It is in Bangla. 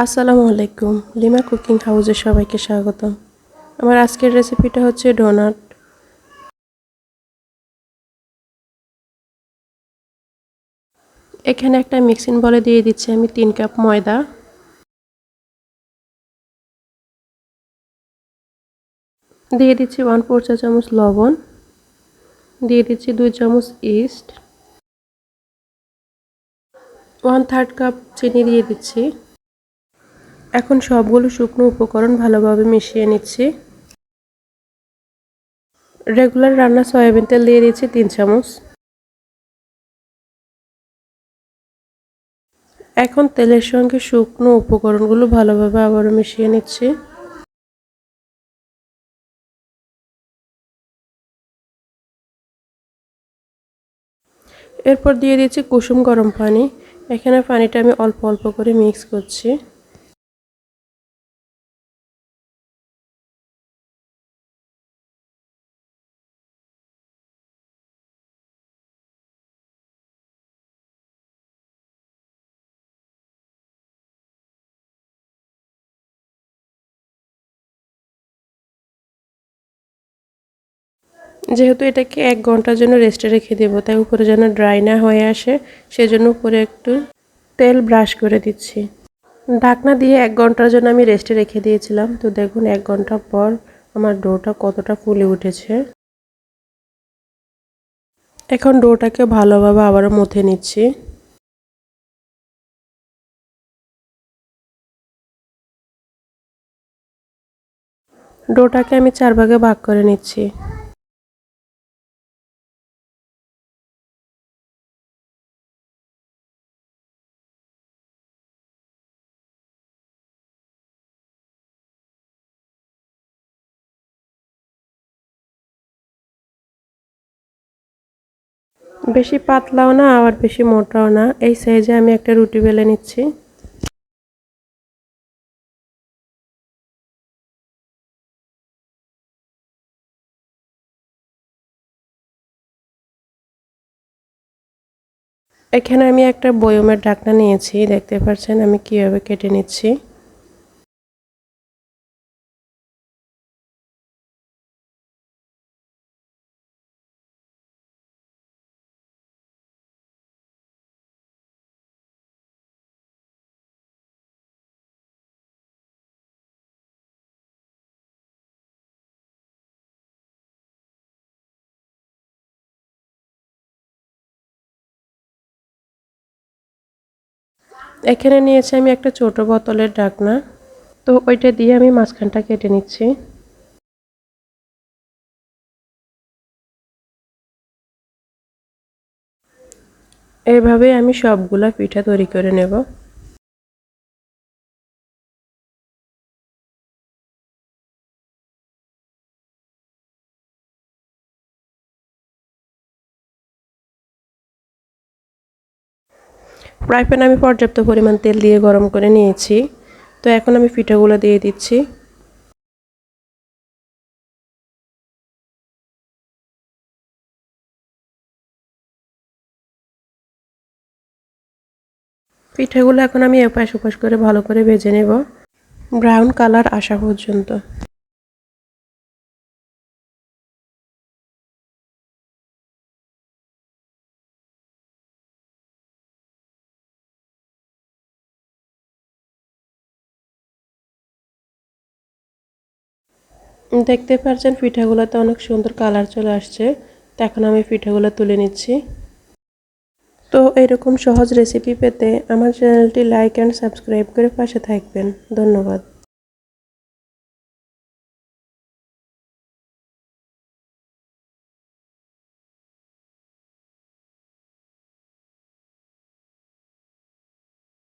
আসসালামু আলাইকুম। লিমা কুকিং হাউসে সবাইকে স্বাগতম। আমার আজকের রেসিপিটা হচ্ছে ডোনাট। এখানে একটা মিক্সিং বলে দিয়ে দিচ্ছি আমি তিন কাপ ময়দা। দিয়ে দিচ্ছি ওয়ান ফোর চা চামচ লবণ। দিয়ে দিচ্ছি দুই চামচ ইস্ট। ওয়ান থার্ড কাপ চিনি দিয়ে দিচ্ছি। এখন সবগুলো শুকনো উপকরণ ভালোভাবে মিশিয়ে নিচ্ছি। রেগুলার রান্না সয়াবিন তেল দিয়ে দিচ্ছি তিন চামচ। এখন তেলের সঙ্গে শুকনো উপকরণগুলো ভালোভাবে আবারও মিশিয়ে নিচ্ছি। এরপর দিয়ে দিচ্ছি কুসুম গরম পানি। এখানে পানিটা আমি অল্প অল্প করে মিক্স করছি। যেহেতু এটাকে এক ঘণ্টার জন্য রেস্টে রেখে দেবো, তাই উপরে যেন ড্রাই না হয়ে আসে, সেজন্য উপরে একটু তেল ব্রাশ করে দিচ্ছি। ঢাকনা দিয়ে এক ঘণ্টার জন্য আমি রেস্টে রেখে দিয়েছিলাম, তো দেখুন এক ঘণ্টা পর আমার ডোটা কতটা ফুলে উঠেছে। এখন ডোটাকে ভালোভাবে আবারও মথে নিচ্ছি। ডোটাকে আমি চার ভাগে ভাগ করে নিচ্ছি। বেশি পাতলাও না, আবার বেশি মোটাও না। এই সাইজে আমি একটা রুটি বেলে নিচ্ছি। এখানে আমি একটা বয়মের ঢাকনা নিয়েছি। দেখতে পাচ্ছেন আমি কীভাবে কেটে নিচ্ছি। এখানে নিয়েছি আমি একটা ছোট বোতলের ঢাকনা। তো ওইটা দিয়ে আমি মাঝখানটা কেটে নিচ্ছি। এভাবে আমি সবগুলা পিঠা তৈরি করে নেব। ফ্রাই প্যান আমি পর্যাপ্ত পরিমাণ তেল দিয়ে গরম করে নিয়েছি। তো এখন আমি পিঠাগুলো দিয়ে দিচ্ছি। পিঠাগুলো এখন আমি এপাশ ওপাশ করে ভালো করে ভেজে নেব। ব্রাউন কালার আসা পর্যন্ত। দেখতে পারছেন, পিঠাগুলোতে অনেক সুন্দর কালার চলে আসছে। এখন আমি পিঠাগুলো তুলে নিচ্ছি। তো এরকম সহজ রেসিপি পেতে আমার চ্যানেলটি লাইক অ্যান্ড সাবস্ক্রাইব করে পাশে থাকবেন। ধন্যবাদ।